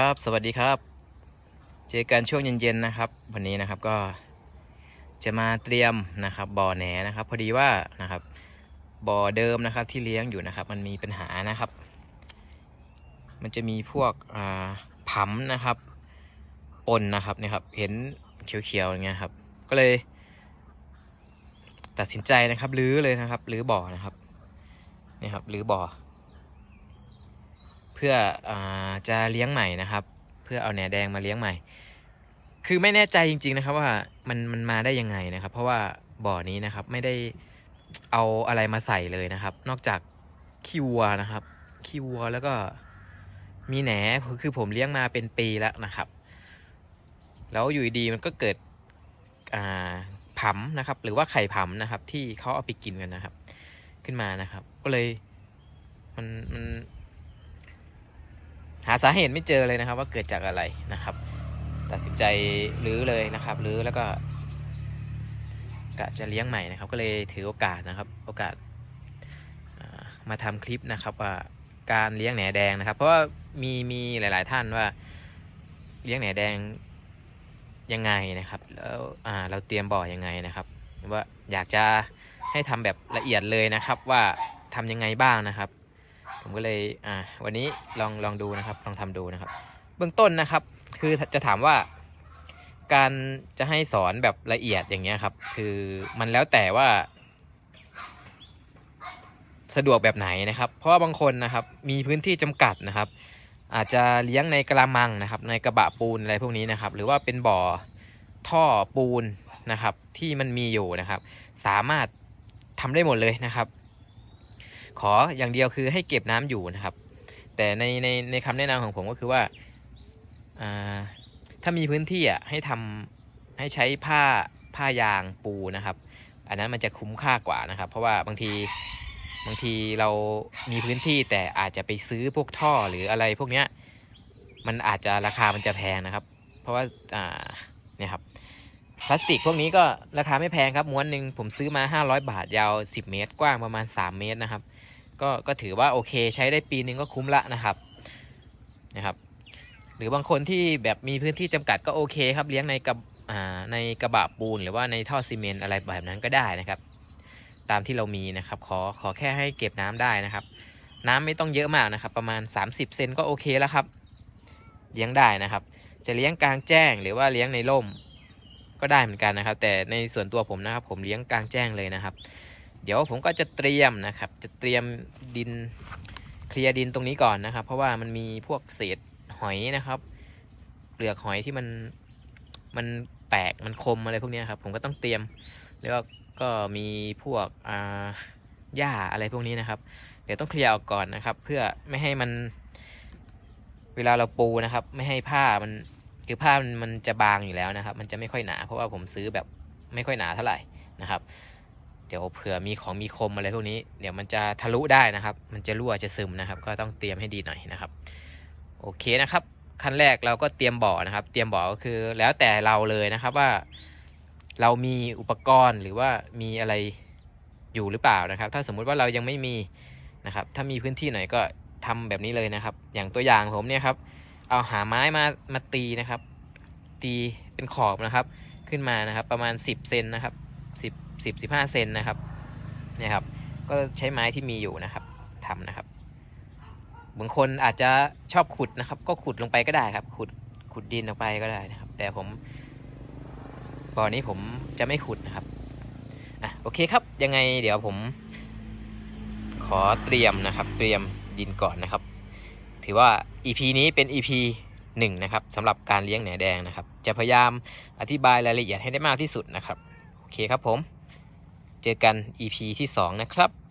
ครับสวัสดีครับ เจอกันช่วงเย็นๆนะครับ วันนี้นะครับก็จะมาเตรียมนะครับบ่อแหนนะครับ พอดีว่านะครับบ่อเดิมนะครับที่เลี้ยงอยู่นะครับ มันมีปัญหานะครับ มันจะมีพวกอ่าผำนะครับปนนะครับเนี่ยครับเห็นเขียวๆอย่างเงี้ยครับ ก็เลย ตัดสินใจนะครับรื้อเลยนะครับรื้อบ่อนะครับนี่ครับรื้อบ่อ พื่ออจะเลี้ยงใหม่นะครับ เพื่อเอาแหนแดงมาเลี้ยงใหม่ คือไม่แน่ใจจริง ๆนะครับว่ามันมันมาได้ยังไงนะครับ เพราะว่าบ่อนี้นะครับไม่ได้เอาอะไรมาใส่เลยนะครับ นอกจากขี้วัวนะครับขี้วัวแล้วก็มีแหนคือผมเลี้ยงมาเป็นปีแล้วนะครับ แล้วอยู่ดีมันก็เกิดอ่าผำนะครับ หรือว่าไข่ผำนะครับ ที่เขาเอาไปกินกันนะครับ ขึ้นมานะครับ ก็เลยมันมันาสาเหตุไม่เจอเลยนะครับ ว่าเกิดจากอะไรนะครับ ตัดสินใจรื้อเลยนะครับรื้อแล้วก็กะจะเลี้ยงใหม่นะครับ ก็เลยถือโอกาสนะครับ โอกาสมาทำคลิปนะครับว่าการเลี้ยงแหนแดงนะครับ เพราะว่ามีมีหลาย ๆ ท่านว่าเลี้ยงแหนแดงยังไงนะครับ แล้วอ่าเราเตรียมบ่อยังไงนะครับ ว่าอยากจะให้ทำแบบละเอียดเลยนะครับ ว่าทำยังไงบ้างนะครับ ผมก็เลยอ่าวันนี้ลองลองดูนะครับ ลองทำดูนะครับ เบื้องต้นนะครับ คือจะถามว่า การจะให้สอนแบบละเอียดอย่างเงี้ยครับ คือมันแล้วแต่ว่า สะดวกแบบไหนนะครับ เพราะว่าบางคนนะครับ มีพื้นที่จำกัดนะครับ อาจจะเลี้ยงในกระมังนะครับ ในกระบะปูนอะไรพวกนี้นะครับ หรือว่าเป็นบ่อท่อปูนนะครับ ที่มันมีอยู่นะครับ สามารถทำได้หมดเลยนะครับ ขออย่างเดียวคือให้เก็บน้ำอยู่นะครับ แต่ในในในคำแนะนำของผมก็คือว่าอ่าถ้ามีพื้นที่อะให้ทำให้ใช้ผ้าผ้ายางปูนะครับ อันนั้นมันจะคุ้มค่ากว่านะครับ เพราะว่าบางทีบางทีเรามีพื้นที่แต่อาจจะไปซื้อพวกท่อหรืออะไรพวกเนี้ยมันอาจจะราคามันจะแพงนะครับ เพราะว่าอ่าเนี่ยครับพลาสติกพวกนี้ก็ราคาไม่แพงครับม้วนหนึ่งผมซื้อมา 500 บาทยาว 10 เมตร กว้างประมาณ 3 เมตรนะครับ ก็ก็ถือว่าโอเค ใช้ได้ปีนึงก็คุ้มละนะครับนะครับ หรือบางคนที่แบบมีพื้นที่จำกัดก็โอเคครับเลี้ยงในกระในกระบะปูนหรือว่าในท่อซีเมนต์อะไรแบบนั้นก็ได้นะครับ ตามที่เรามีนะครับ ขอขอแค่ให้เก็บน้ำได้นะครับ น้ำไม่ต้องเยอะมากนะครับ ประมาณ 30 เซนก็โอเคแล้วครับ เลี้ยงได้นะครับ จะเลี้ยงกลางแจ้งหรือว่าเลี้ยงในร่มก็ได้เหมือนกันนะครับ แต่ในส่วนตัวผมนะครับ ผมเลี้ยงกลางแจ้งเลยนะครับ เดี๋ยวผมก็จะเตรียมนะครับ จะเตรียมดินเคลียร์ดินตรงนี้ก่อนนะครับ เพราะว่ามันมีพวกเศษหอยนะครับ เปลือกหอยที่มันมันแตกมันคมอะไรพวกนี้ครับ ผมก็ต้องเตรียมแล้วก็มีพวกอ่าหญ้าอะไรพวกนี้นะครับ เดี๋ยวต้องเคลียร์ออกก่อนนะครับ เพื่อไม่ให้มัน เวลาเราปูนะครับ ไม่ให้ผ้ามันคือผ้ามันมันจะบางอยู่แล้วนะครับ มันจะไม่ค่อยหนา เพราะว่าผมซื้อแบบไม่ค่อยหนาเท่าไหร่นะครับ ดี๋ยวเผื่อมีของมีคมอะไรพวกนี้ เดี๋ยวมันจะทะลุได้นะครับ มันจะรั่วจะซึมนะครับ ก็ต้องเตรียมให้ดีหน่อยนะครับ โอเคนะครับขั้นแรกเราก็เตรียมบ่อนะครับ เตรียมบ่อก็คือแล้วแต่เราเลยนะครับว่า เรามีอุปกรณ์หรือว่ามีอะไรอยู่หรือเปล่านะครับ ถ้าสมมุติว่าเรายังไม่มีนะครับ ถ้ามีพื้นที่หน่อยก็ทำแบบนี้เลยนะครับ อย่างตัวอย่างผมเนี่ยครับ เอาหาไม้มามาตีนะครับ ตีเป็นขอบนะครับ ขึ้นมานะครับ ประมาณ 10เซนนะครับ 10 10 15เซนนะครับเนี่ยครับ ก็ใช้ไม้ที่มีอยู่นะครับทำนะครับบางคนอาจจะชอบขุดนะครับ ก็ขุดลงไปก็ได้ครับ ขุดขุดดินออกไปก็ได้นะครับ แต่ผมบ่อนี้ผมจะไม่ขุดนะครับอะโอเคครับ ยังไงเดี๋ยวผม ขอเตรียมนะครับ เตรียมดินก่อนนะครับ ถือว่า EP นี้เป็น EP หนึ่งนะครับสำหรับการเลี้ยงแหนแดงนะครับ จะพยายามอธิบายรายละเอียดให้ได้มากที่สุดนะครับ โอเคครับผม เจอกัน EP ที่ 2 นะครับ